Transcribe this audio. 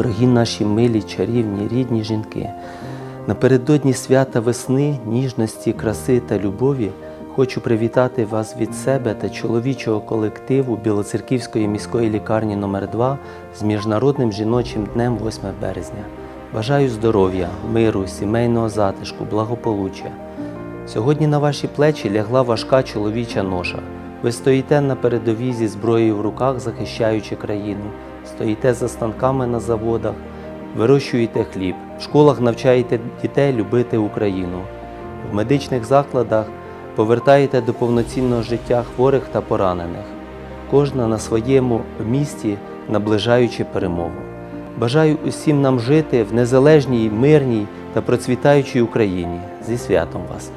Дорогі наші милі, чарівні, рідні жінки, напередодні свята весни, ніжності, краси та любові хочу привітати вас від себе та чоловічого колективу Білоцерківської міської лікарні номер 2 з Міжнародним жіночим днем 8 березня. Бажаю здоров'я, миру, сімейного затишку, благополуччя. Сьогодні на ваші плечі лягла важка чоловіча ноша. Ви стоїте на передовій зі зброєю в руках, захищаючи країну, стоїте за станками на заводах, вирощуєте хліб, в школах навчаєте дітей любити Україну, в медичних закладах повертаєте до повноцінного життя хворих та поранених, кожна на своєму місці, наближаючи перемогу. Бажаю усім нам жити в незалежній, мирній та процвітаючій Україні. Зі святом вас!